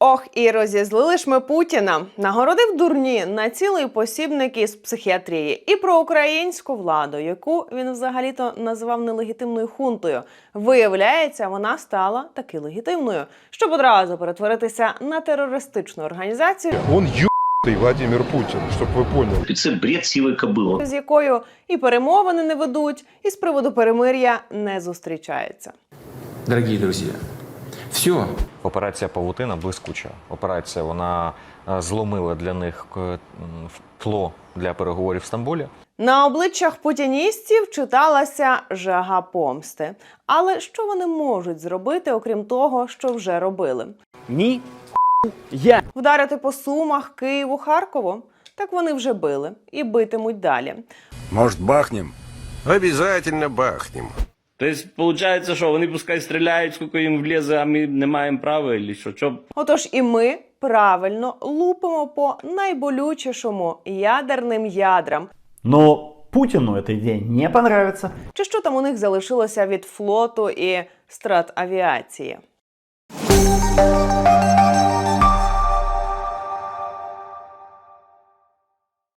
Ох, і розізлили ж ми Путіна. Нагородив дурні на цілий посібник із психіатрії і про українську владу, яку він взагалі-то називав нелегітимною хунтою. Виявляється, вона стала таки легітимною, щоб одразу перетворитися на терористичну організацію, Он ебаный Владимир Путин, чтобы вы поняли. Це бред сівої кобили. з якою і перемовини не ведуть, і з приводу перемир'я не зустрічаються. Дорогие друзья, все, Операція Павутина блискуча. Операція вона е, зломила для них е, тло для переговорів в Стамбулі. На обличчях путіністів читалася жага помсти. Але що вони можуть зробити, окрім того, що вже робили? Ні. Я. Вдарити по Сумах, Києву, Харкову? Так вони вже били і битимуть далі. Может, бахнем? Обязательно бахнем. Тобто, виходить, що вони пускай стріляють, скільки їм влізе, а ми не маємо права, і що? Що Отож, і ми правильно лупимо по найболючішому ядерним ядрам. Но Путіну эта ідея не понравится. Чи що там у них залишилося від флоту і стратавіації?